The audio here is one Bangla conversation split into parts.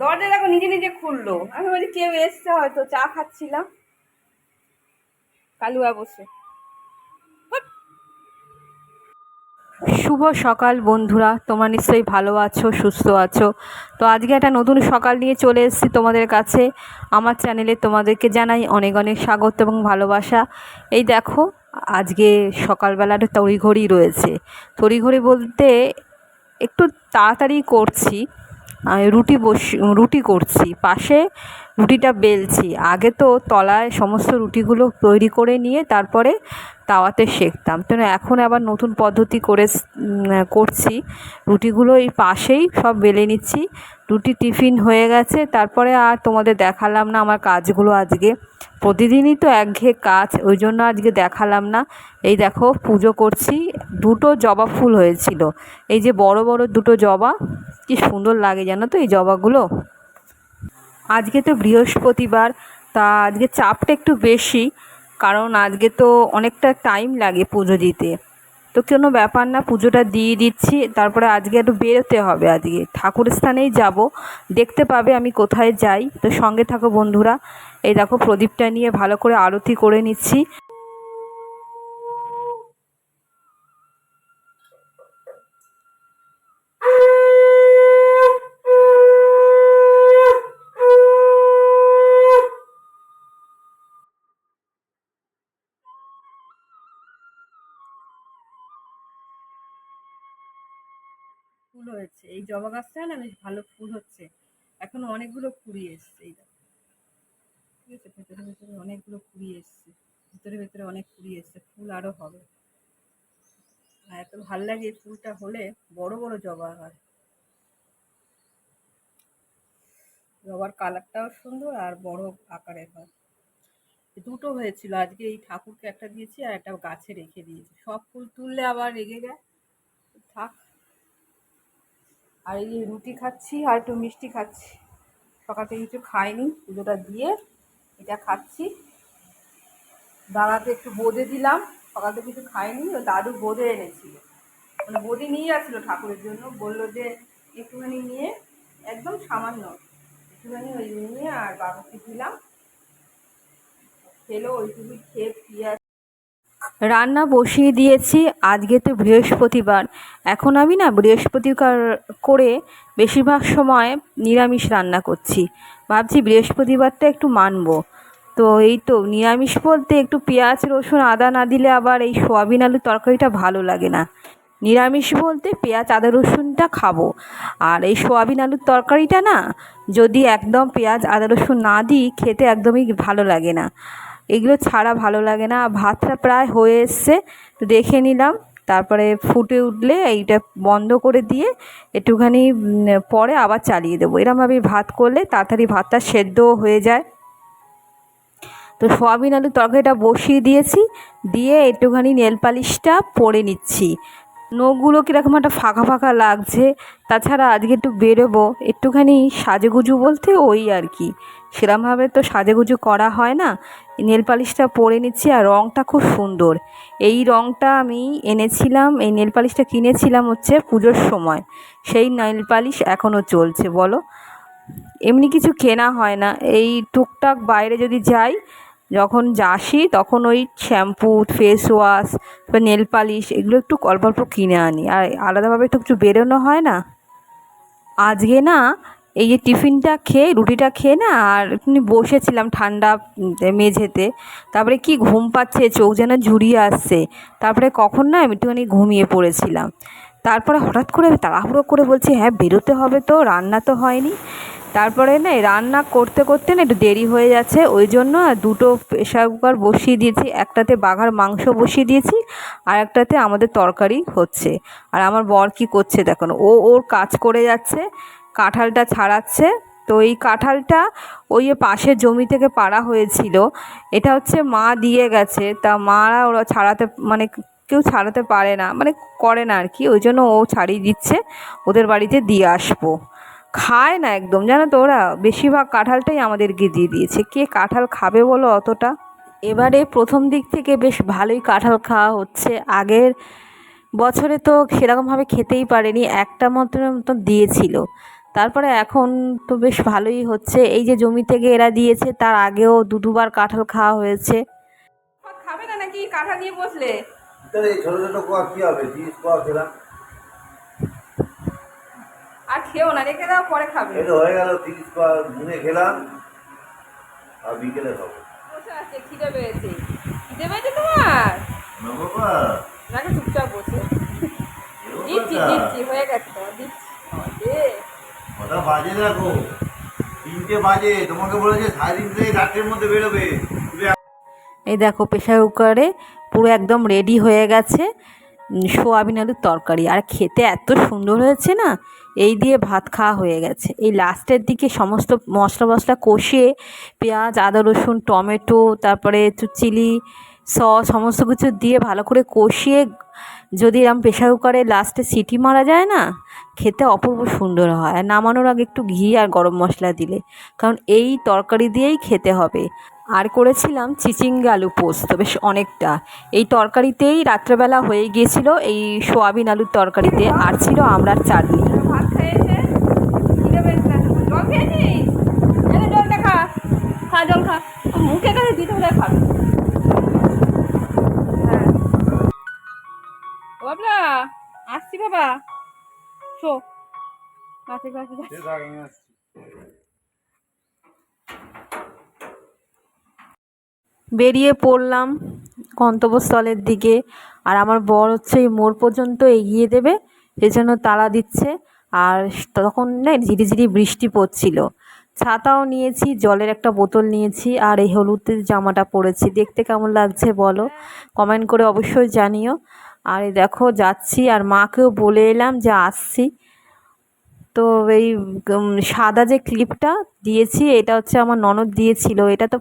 দরজা দেখো, নিজে নিজে খুললো। আমি বলি কেউ এসছে? হয়তো চা খাচ্ছিলাম। কালুয়া বসে। শুভ সকাল বন্ধুরা, তোমরা নিশ্চয়ই ভালো আছো, সুস্থ আছো। তো আজকে একটা নতুন সকাল নিয়ে চলে এসেছি তোমাদের কাছে। আমার চ্যানেলে তোমাদেরকে জানাই অনেক অনেক স্বাগত এবং ভালোবাসা। এই দেখো, আজকে সকালবেলাটা তড়িঘড়ি রয়েছে। তড়িঘড়ি বলতে একটু তাড়াতাড়ি করছি। রুটি বস, রুটি করছি। পাশে রুটিটা বেলছি। আগে তো তলায় সমস্ত রুটিগুলো তৈরি করে নিয়ে তারপরে তাওয়াতে সেঁকতাম। তো এখন আবার নতুন পদ্ধতি করে করছি। রুটিগুলো এই পাশেই সব বেলে নিচ্ছি। রুটি টিফিন হয়ে গেছে। তারপরে আর তোমাদের দেখালাম না আমার কাজগুলো আজকে। প্রতিদিনই তো একঘেয়ে কাজ, ওই জন্য আজকে দেখালাম না। এই দেখো, পুজো করছি। দুটো জবা ফুল হয়েছিল। এই যে বড় বড় দুটো জবা কি সুন্দর লাগে জানো তো এই জবাগুলো? আজকে তো বৃহস্পতিবার, তা আজকে চাপটা একটু বেশি, কারণ আজকে তো অনেকটা টাইম লাগে পুজো দিতে। তো কোনো ব্যাপার না, পুজোটা দিয়ে দিচ্ছি, তারপরে আজকে একটু বেরোতে হবে আজকে। ঠাকুর স্থানেই যাব, দেখতে পাবে আমি কোথায় যাই। তো সঙ্গে থাকো বন্ধুরা, এই দেখো প্রদীপটা নিয়ে ভালো করে আরতি করে নিচ্ছি। ফুল হয়েছে। এই জবা গাছটা না বেশ ভালো ফুল হচ্ছে। এখনও অনেকগুলো কুড়ি এসছে। এই ঠিক আছে? ভেতরে ভেতরে অনেকগুলো কুড়ি এসছে। ভেতরে ভেতরে অনেক কুড়ি এসছে। ফুল আরও হবে। আর এত ভালো লাগে এই ফুলটা হলে বড় বড় জবা হয়। জবার কালারটাও সুন্দর আর বড় আকারের হয়। দুটো হয়েছিল। আজকে এই ঠাকুরকে একটা দিয়েছি আর একটা গাছে রেখে দিয়েছি। সব ফুল তুললে আবার রেগে যায়। থাক। আর এই রুটি খাচ্ছি আর একটু মিষ্টি খাচ্ছি। সকাল থেকে কিছু খাইনি, পুজোটা দিয়ে এটা খাচ্ছি। দাদাকে একটু বোঁদে দিলাম সকাল থেকে কিছু খাইনি, ও দাদু বোঁদে এনেছিল। মানে বোঁদে নিয়ে যাচ্ছিল ঠাকুরের জন্য, বলল যে একটুখানি নিয়ে, একদম সামান্য একটুখানি ওই নিয়ে আর বাবাকে দিলাম। খেলো, ওইটুকুই খেয়ে পিঁয়াজ রান্না বসিয়ে দিয়েছি, আজকে তো বৃহস্পতিবার। এখন আমি না বৃহস্পতিবার করে বেশিরভাগ সময় নিরামিষ রান্না করছি। ভাবছি বৃহস্পতিবারটা একটু মানবো। তো এই তো, নিরামিষ বলতে একটু পেঁয়াজ, রসুন, আদা না দিলে আবার এই সোয়াবিন আলুর তরকারিটা ভালো লাগে না। নিরামিষ বলতে পেঁয়াজ, আদা, রসুনটা খাব। আর এই সোয়াবিন আলুর তরকারিটা না যদি একদম পেঁয়াজ, আদা, রসুন না দিই, খেতে একদমই ভালো লাগে না। এগুলো ছাড়া ভালো লাগে না। ভাতটা প্রায় হয়ে এসছে, তো দেখে নিলাম। তারপরে ফুটে উঠলে এইটা বন্ধ করে দিয়ে একটুখানি পরে আবার চালিয়ে দেবো। এরমভাবে ভাত করলে তাড়াতাড়ি ভাতটা সেদ্ধও হয়ে যায়। তো সোয়াবিন আলুর তরকারিটা বসিয়ে দিয়েছি, দিয়ে একটুখানি নেল পালিশটা পরে নিচ্ছি। নখগুলো কীরকম একটা ফাঁকা ফাঁকা লাগছে। তাছাড়া আজকে একটু বেরোবো, একটুখানি সাজেগুজু বলতে ওই আর কি। সেরমভাবে তো সাজেগুজু করা হয় না। নেল পালিশটা পরে নিচ্ছি আর রঙটা খুব সুন্দর। এই রঙটা আমি এনেছিলাম, এই নেল পালিশটা কিনেছিলাম হচ্ছে পুজোর সময়। সেই নেল পালিশ এখনও চলছে, বলো? এমনি কিছু কেনা হয় না। এই টুকটাক বাইরে যদি যাই, যখন আসি তখন ওই শ্যাম্পু ফেস ওয়াশ বা নেল পালিশ, এগুলো একটু অল্প অল্প কিনে আনি। আর আলাদাভাবে তো কিছু বেরোনো হয় না। আজকে না এই যে টিফিনটা খেয়ে, রুটিটা খেয়ে না আর বসেছিলাম ঠান্ডা মেঝেতে। তারপরে কি ঘুম পাচ্ছে, চোখ যেন ঝুরিয়ে আসছে। তারপরে কখন না আমি একটুখানি ঘুমিয়ে পড়েছিলাম। তারপরে হঠাৎ করে আমি তাড়াহুড়ো করে বলছি হ্যাঁ বেরোতে হবে তো, রান্না তো হয়নি। তারপরে না রান্না করতে করতে না একটু দেরি হয়ে যাচ্ছে। ওই জন্য দুটো প্রেশার কুকার বসিয়ে দিয়েছি। একটাতে বাঘার মাংস বসিয়ে দিয়েছি আর একটাতে আমাদের তরকারি হচ্ছে। আর আমার বর কি করছে দেখুন, ও ওর কাজ করে যাচ্ছে। কাঁঠালটা ছাড়াচ্ছে। তো এই কাঁঠালটা ওই পাশের জমি থেকে পাড়া হয়েছিল। এটা হচ্ছে মা দিয়ে গেছে। তা মারা ওরা ছাড়াতে মানে কেউ ছাড়াতে পারে না মানে করে না আর কি ওই জন্য ও ছাড়িয়ে দিচ্ছে। ওদের বাড়িতে দিয়ে আসব। খায় না একদম। জানো তো ওরা? বেশিরভাগ কাঁঠালটাই আমাদেরকে দিয়ে দিয়েছে। কে কাঁঠাল খাবে বলো অতটা? এবারে প্রথম দিক থেকে বেশ ভালোই কাঁঠাল খাওয়া হচ্ছে। আগের বছরে তো সেরকমভাবে খেতেই পারেনি। একটা মতো মতো দিয়েছিল। তারপরে এখন তো বেশ ভালোই হচ্ছে। এই যে জমি থেকে এরা দিয়েছে তার আগেও দু দুবার কাঁঠাল খাওয়া হয়েছে। খাবে না নাকি? কাঁঠাল নিয়ে বসলে। তাহলে এই ছোটো ছোটো কোয়া কী হবে? কোয়া খেলাম। আর খেও না রেখে দাও পরে খাবে। এটা হয়ে গেল তিরিশ কোয়া দিনে খেলাম আর বিকেলে খাব। বসে আছে খিদে পেয়েছে। খিদে পেয়েছে তোমার? না বাবা নাকি চুপচাপ বসে। দিচ্ছি দিচ্ছি হয়ে গেছে। কটা বাজে দেখো তিনটে বাজে, তোমাকে বলেছে সাড়ে তিনটে থেকে মধ্যে বেরোবে। এই দেখো প্রেশার কুকারে পুরো একদম রেডি হয়ে গেছে সোয়াবিন আলুর তরকারি। আর খেতে এত সুন্দর হয়েছে না, এই দিয়ে ভাত খাওয়া হয়ে গেছে। এই লাস্টের দিকে সমস্ত মশলা মশলা কষিয়ে পেঁয়াজ, আদা, রসুন, টমেটো, তারপরে চিলি সস, সমস্ত কিছু দিয়ে ভালো করে কষিয়ে যদি এরম প্রেশার কুকারে লাস্টে সিটি মারা যায় না, খেতে অপূর্ব সুন্দর হয়। আর নামানোর আগে একটু ঘি আর গরম মশলা দিলে। কারণ এই তরকারি দিয়েই খেতে হবে। আর করেছিলাম চিচিঙ্গে আলু পোস্ত, বেশ অনেকটা। এই তরকারিতেই রাত্রেবেলা হয়ে গিয়েছিল এই সোয়াবিন আলুর তরকারিতে। আর ছিল আমড়ার চাটনি। খা। জল খা। মুখে দিতে খাবে বাবলা আসছি বাবা। শো গাছে গাছে বেরিয়ে পড়লাম গন্তব্যস্থলের দিকে আর আমার বর হচ্ছে এই মোড় পর্যন্ত এগিয়ে দেবে সেজন্য তালা দিচ্ছে আর তখন না ঝিরিঝিরি বৃষ্টি পড়ছিল। ছাতাও নিয়েছি জলের একটা বোতল নিয়েছি আর এই হলুদের জামাটা পরেছি। দেখতে কেমন লাগছে বলো? কমেন্ট করে অবশ্যই জানিও। আর দেখো, যাচ্ছি আর মাকেও বলে এলাম যে আসছি। তো এই সাদা যে ক্লিপটা দিয়েছি, এটা হচ্ছে আমার ননদ দিয়েছিল। এটা তো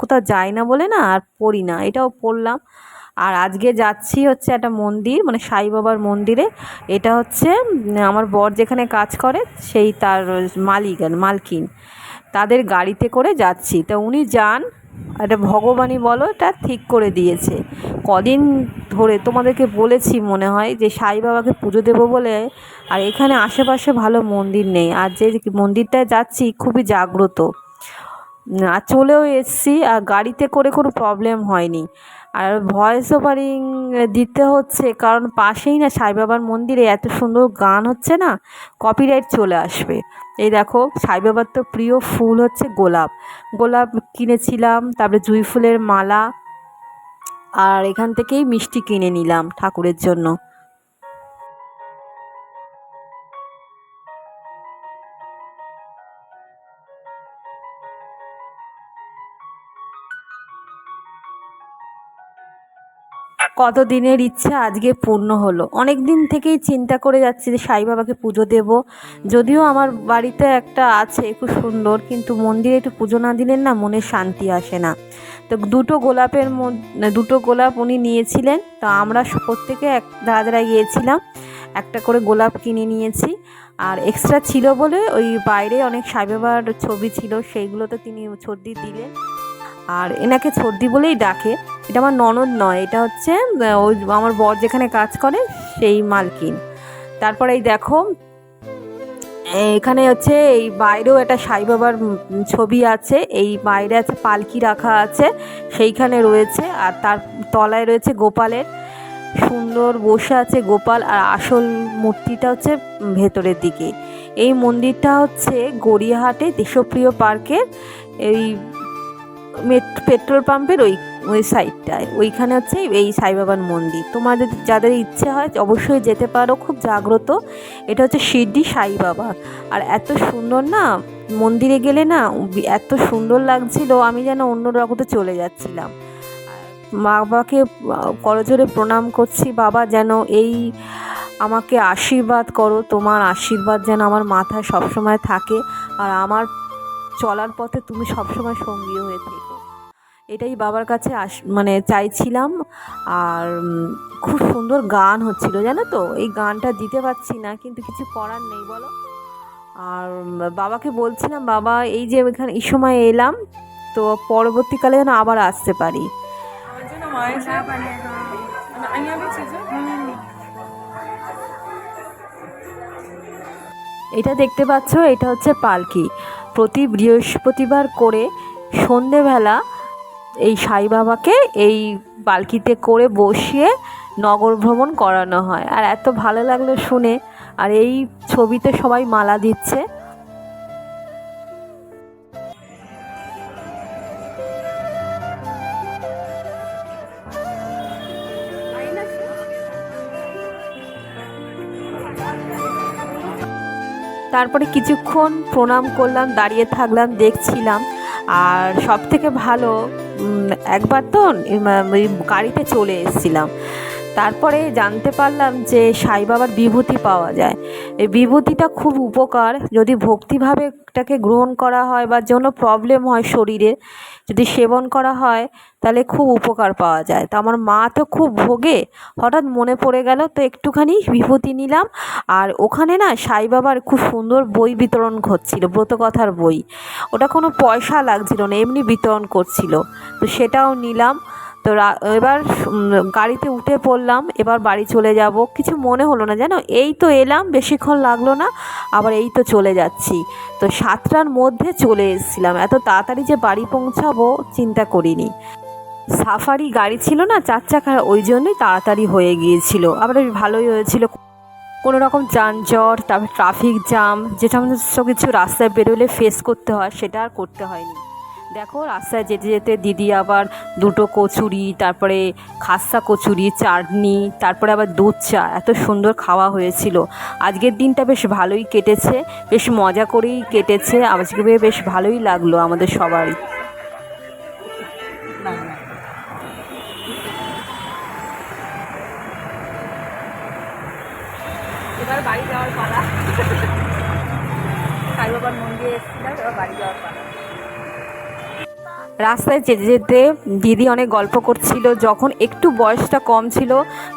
কোথাও যায় না বলে না, আর পড়ি না, এটাও পড়লাম। আর আজকে যাচ্ছি হচ্ছে একটা মন্দির মানে সাই বাবার মন্দিরে। এটা হচ্ছে আমার বর যেখানে কাজ করে, সেই তার মালিক মালকিন। তাদের গাড়িতে করে যাচ্ছি। তো উনি যান এটা ভগবানই বলো, এটা ঠিক করে দিয়েছে। কদিন ধরে তোমাদেরকে বলেছি মনে হয় যে, সাই বাবাকে পুজো দেবো বলে, আর এখানে আশেপাশে ভালো মন্দির নেই। আর যে মন্দিরটায় যাচ্ছি, খুবই জাগ্রত। আর চলেও এসছি, আর গাড়িতে করে কোনো প্রবলেম হয়নি। আর ভয়েস ওভারিং দিতে হচ্ছে, কারণ পাশেই না সাই বাবার মন্দিরে এত সুন্দর গান হচ্ছে না কপিরাইট চলে আসবে। এই দেখো সাইবাবার তো প্রিয় ফুল হচ্ছে গোলাপ। গোলাপ কিনেছিলাম, তারপরে জুঁই ফুলের মালা, আর এখান থেকেই মিষ্টি কিনে নিলাম ঠাকুরের জন্য। কত দিনের ইচ্ছা আজকে পূর্ণ হলো। অনেক দিন থেকেই চিন্তা করে যাচ্ছি যে সাই বাবাকে পুজো দেব। যদিও আমার বাড়িতে একটা আছে খুব সুন্দর, কিন্তু মন্দিরে একটু পুজো না দিলেন না মনে শান্তি আসে না। তো দুটো গোলাপের মধ্যে দুটো গোলাপ উনি নিয়েছিলেন। তো আমরা প্রত্যেকে এক দাঁড়া দাঁড়া গিয়েছিলাম, একটা করে গোলাপ কিনে নিয়েছি। আর এক্সট্রা ছিল বলে ওই বাইরে অনেক সাই বাবার ছবি ছিল, সেইগুলোতে তিনি ছর্দি দিলেন। আর এনাকে ছর্দি বলেই ডাকে। এটা আমার ননদ নয়, এটা হচ্ছে ওই আমার বর যেখানে কাজ করে সেই মালকিন। তারপরে এই দেখো, এখানে হচ্ছে এই বাইরেও একটা সাই বাবার ছবি আছে, এই বাইরে আছে পালকি রাখা আছে, সেইখানে রয়েছে, আর তার তলায় রয়েছে গোপালের। সুন্দর বসে আছে গোপাল, আর আসল মূর্তিটা হচ্ছে ভেতরের দিকে। এই মন্দিরটা হচ্ছে গড়িয়াহাটে দেশপ্রিয় পার্কের এই পেট্রোল পাম্পের ওই ওই সাইডটায় ওইখানে হচ্ছে এই সাই বাবার মন্দির। তোমাদের যাদের ইচ্ছে হয় অবশ্যই যেতে পারো, খুব জাগ্রত। এটা হচ্ছে শিরডি সাই বাবা আর এত সুন্দর না, মন্দিরে গেলে না এত সুন্দর লাগছিল, আমি যেন অন্য রকতে চলে যাচ্ছিলাম। মা বাবাকে করজোরে প্রণাম করছি, বাবা যেন এই আমাকে আশীর্বাদ করো, তোমার আশীর্বাদ যেন আমার মাথায় সবসময় থাকে। আর আমার চলার পথে তুমি সবসময় সঙ্গী হয়ে থেকো। এটাই বাবার কাছে আস মানে চাইছিলাম। আর খুব সুন্দর গান হচ্ছিল জানো তো? এই গানটা দিতে পারছি না কিন্তু কিছু করার নেই বলো? আর বাবাকে বলছিলাম বাবা এই যে এখানে এই সময় এলাম তো পরবর্তীকালে যেন আবার আসতে পারি। এটা দেখতে পাচ্ছ এটা হচ্ছে পালকি। প্রতি বৃহস্পতিবার করে সন্ধেবেলা এই সাই বাবাকে এই পালকিতে করে বসিয়ে নগর ভ্রমণ করানো হয়। আর এত ভালো লাগল শুনে। আর এই ছবিতে সবাই মালা দিচ্ছে। তারপরে কিছুক্ষণ প্রণাম করলাম, দাঁড়িয়ে থাকলাম, দেখছিলাম। আর সব থেকে ভালো একবার তো গাড়িতে চলে এসেছিলাম। তারপরে জানতে পারলাম যে সাই বাবার বিভূতি পাওয়া যায়। এই বিভূতিটা খুব উপকার, যদি ভক্তিভাবে এটাকে গ্রহণ করা হয় বা কোনো প্রবলেম হয় শরীরে, যদি সেবন করা হয়, তাহলে খুব উপকার পাওয়া যায়। তো আমার মা তো খুব ভোগে, হঠাৎ মনে পড়ে গেল, তো একটুখানি বিভূতি নিলাম। আর ওখানে না সাই বাবার খুব সুন্দর বই বিতরণ হচ্ছিল ব্রতকথার বই। ওটা কোনো পয়সা লাগছিল না, এমনি বিতরণ করছিল। তো সেটাও নিলাম। তো এবার গাড়িতে উঠে পড়লাম, এবার বাড়ি চলে যাব। কিছু মনে হলো না জানো? এই তো এলাম, বেশিক্ষণ লাগল না, আবার এই তো চলে যাচ্ছি। তো সাতটার মধ্যে চলে এসেছিলাম। এত তাড়াতাড়ি যে বাড়ি পৌঁছাবো, চিন্তা করিনি। সাফারি গাড়ি ছিল না চার চাকার ওই জন্যই তাড়াতাড়ি হয়ে গিয়েছিল। আবার ভালোই হয়েছিল। কোনো রকম যানজট, তারপর ট্রাফিক জ্যাম যে সমস্ত কিছু রাস্তায় বেরোলে ফেস করতে হয়, সেটা আর করতে হয়নি। দেখো, রাস্তায় যেতে যেতে দিদি আবার দুটো কচুরি, তারপরে খাস্তা কচুরি, চাটনি, তারপরে আবার দুধ চা, এত সুন্দর খাওয়া হয়েছিল। আজকের দিনটা বেশ ভালোই কেটেছে, বেশ মজা করেই কেটেছে, আজকে বেশ ভালোই লাগল আমাদের সবারই। বাড়ি যাওয়ার পালা। সাই বাবার মন্দিরে এসেছিলাম, এবার বাড়ি যাওয়ার পালা। রাস্তায় যেতে যেতে দিদি অনেক গল্প করছিল। যখন একটু বয়সটা কম ছিল,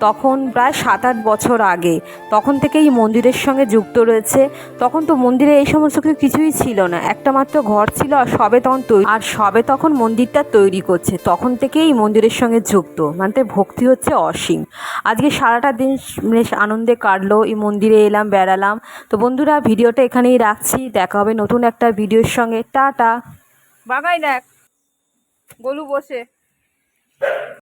তখন প্রায় সাত আট বছর আগে, তখন থেকেই মন্দিরের সঙ্গে যুক্ত রয়েছে। তখন তো মন্দিরে এই সমস্ত কিছু কিছুই ছিল না, একটা মাত্র ঘর ছিল আর সবে তখন তৈরি আর সবে তখন মন্দিরটা তৈরি করছে। তখন থেকেই এই মন্দিরের সঙ্গে যুক্ত মানে ভক্তি হচ্ছে অসীম। আজকে সারাটা দিন বেশ আনন্দে কাটলো, এই মন্দিরে এলাম, বেড়ালাম। তো বন্ধুরা, ভিডিওটা এখানেই রাখছি। দেখা হবে নতুন একটা ভিডিওর সঙ্গে। টাটা। বাগাই দেখ। গলু বসে।